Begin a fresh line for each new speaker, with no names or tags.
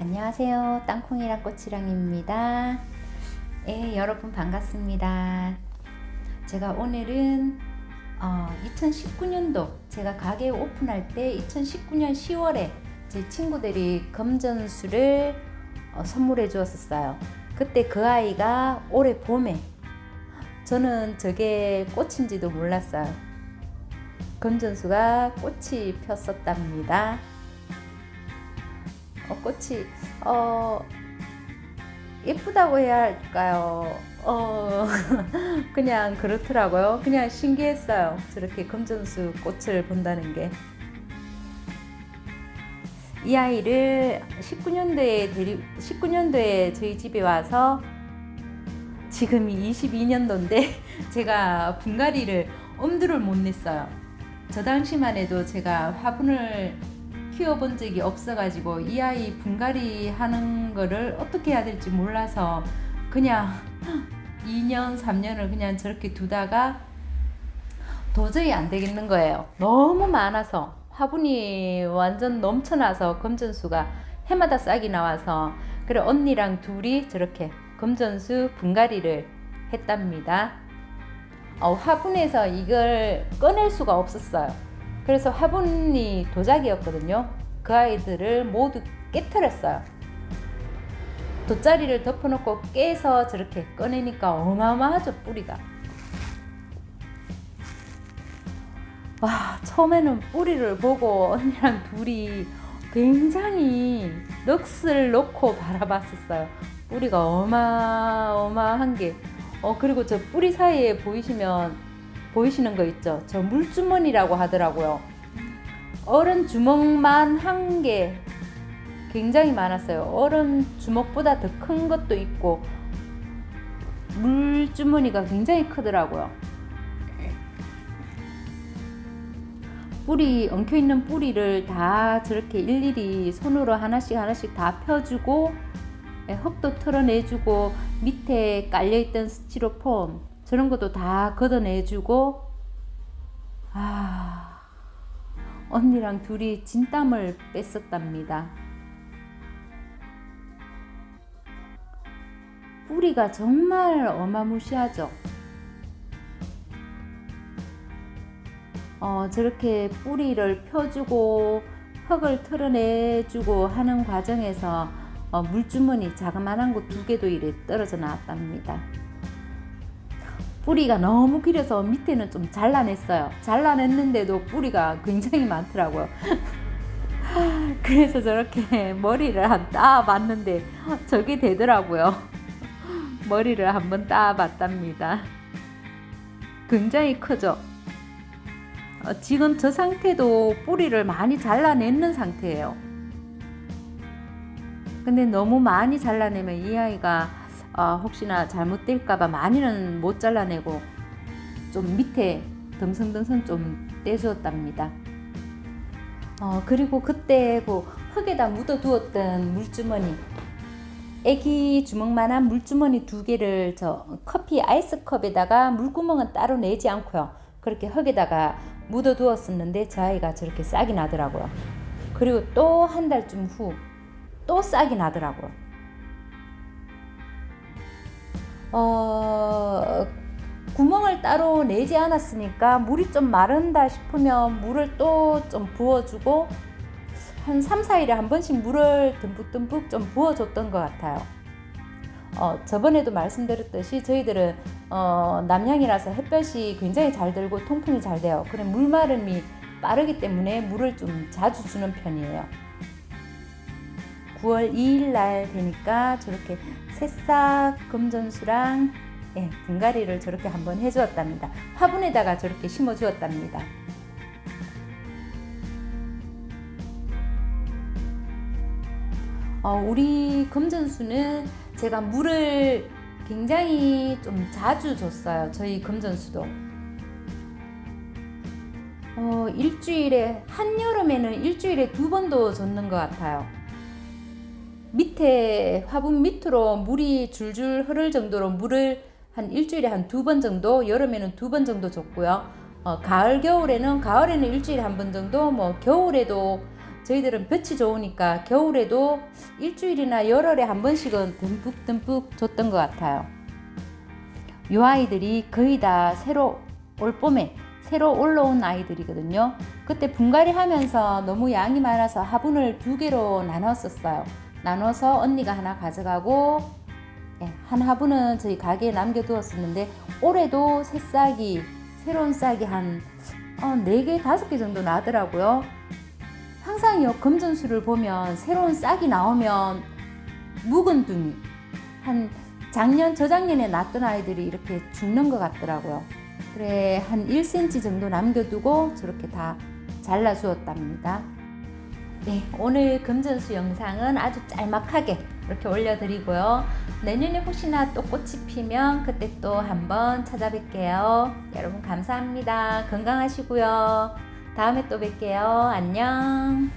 안녕하세요. 땅콩이랑 꽃이랑입니다. 예, 여러분 반갑습니다. 제가 오늘은 어, 2019년도 제가 가게 오픈할 때 2019년 10월에 제 친구들이 금전수를 어, 선물해 주었었어요. 그때 그 아이가 올해 봄에 저는 저게 꽃인지도 몰랐어요. 금전수가 꽃이 폈었답니다. 어, 꽃이 어 예쁘다고 해야 할까요? 어 그냥 그렇더라고요. 그냥 신기했어요. 저렇게 금전수 꽃을 본다는 게. 이 아이를 19년도에 데리 19년도에 저희 집에 와서 지금이 22년도인데 제가 분갈이를 엄두를 못 냈어요. 저 당시만 해도 제가 화분을 키워본 적이 없어가지고 이 아이 분갈이 하는 거를 어떻게 해야 될지 몰라서 그냥 2년, 3년을 그냥 저렇게 두다가 도저히 안 되겠는 거예요. 너무 많아서 화분이 완전 넘쳐나서 금전수가 해마다 싹이 나와서 그래 언니랑 둘이 저렇게 금전수 분갈이를 했답니다. 어, 화분에서 이걸 꺼낼 수가 없었어요. 그래서 화분이 도자기였거든요. 그 아이들을 모두 깨뜨렸어요. 돗자리를 덮어놓고 깨서 저렇게 꺼내니까 어마어마하죠, 뿌리가. 와, 처음에는 뿌리를 보고 언니랑 둘이 굉장히 넋을 놓고 바라봤었어요. 뿌리가 어마어마한 게. 어, 그리고 저 뿌리 사이에 보이시면, 보이시는 거 있죠? 저 물주머니라고 하더라고요. 어른 주먹만 한 개 굉장히 많았어요. 어른 주먹보다 더 큰 것도 있고, 물주머니가 굉장히 크더라고요. 뿌리 엉켜 있는 뿌리를 다 저렇게 일일이 손으로 하나씩 하나씩 다 펴주고 예, 흙도 털어내주고 밑에 깔려있던 스티로폼 저런 것도 다 걷어내주고 아 언니랑 둘이 진땀을 뺐었답니다. 뿌리가 정말 어마무시하죠. 어, 저렇게 뿌리를 펴주고 흙을 털어내주고 하는 과정에서 어, 물주머니 자그마한 거 두 개도 이래 떨어져 나왔답니다. 뿌리가 너무 길어서 밑에는 좀 잘라냈어요. 잘라냈는데도 뿌리가 굉장히 많더라고요. 그래서 저렇게 머리를 한 따봤는데 저게 되더라고요. 머리를 한번 따봤답니다. 굉장히 크죠? 어, 지금 저 상태도 뿌리를 많이 잘라내는 상태예요. 근데 너무 많이 잘라내면 이 아이가 어, 혹시나 잘못될까봐 많이는 못 잘라내고 좀 밑에 듬성듬성 좀 떼주었답니다. 어, 그리고 그때 그 흙에다 묻어두었던 물주머니 애기 주먹만한 물주머니 두 개를 저 커피 아이스컵에다가 물구멍은 따로 내지 않고요. 그렇게 흙에다가 묻어두었었는데 저 아이가 저렇게 싹이 나더라고요. 그리고 또 한 달쯤 후 또 싹이 나더라고요. 어, 구멍을 따로 내지 않았으니까 물이 좀 마른다 싶으면 물을 또 좀 부어주고 한 3, 4일에 한 번씩 물을 듬뿍듬뿍 좀 부어줬던 것 같아요. 어, 저번에도 말씀드렸듯이 저희들은 어, 남양이라서 햇볕이 굉장히 잘 들고 통풍이 잘 돼요. 그래 물마름이 빠르기 때문에 물을 좀 자주 주는 편이에요. 9월 2일 날 되니까 저렇게 새싹 금전수랑 예, 분갈이를 저렇게 한번 해주었답니다. 화분에다가 저렇게 심어주었답니다. 어, 우리 금전수는 제가 물을 굉장히 좀 자주 줬어요. 저희 금전수도. 어, 일주일에, 한여름에는 일주일에 두 번도 줬는 것 같아요. 밑에, 화분 밑으로 물이 줄줄 흐를 정도로 물을 한 일주일에 한 두 번 정도, 여름에는 두 번 정도 줬고요. 어, 가을, 겨울에는, 가을에는 일주일에 한 번 정도, 뭐, 겨울에도 저희들은 볕이 좋으니까 겨울에도 일주일이나 열흘에 한 번씩은 듬뿍듬뿍 줬던 것 같아요. 이 아이들이 거의 다 새로 올 봄에 새로 올라온 아이들이거든요. 그때 분갈이 하면서 너무 양이 많아서 화분을 두 개로 나눴었어요. 나눠서 언니가 하나 가져가고 예, 한 화분은 저희 가게에 남겨두었었는데 올해도 새 싹이 새로운 싹이 한 어, 4개, 5개 정도 나더라고요. 항상 이 금전수를 보면 새로운 싹이 나오면 묵은 둥이 한 작년 저작년에 낳았던 아이들이 이렇게 죽는 것 같더라고요. 그래 한 1cm 정도 남겨두고 저렇게 다 잘라 주었답니다. 네, 오늘 금전수 영상은 아주 짤막하게 이렇게 올려드리고요. 내년에 혹시나 또 꽃이 피면 그때 또 한번 찾아뵐게요. 여러분 감사합니다. 건강하시고요. 다음에 또 뵐게요. 안녕.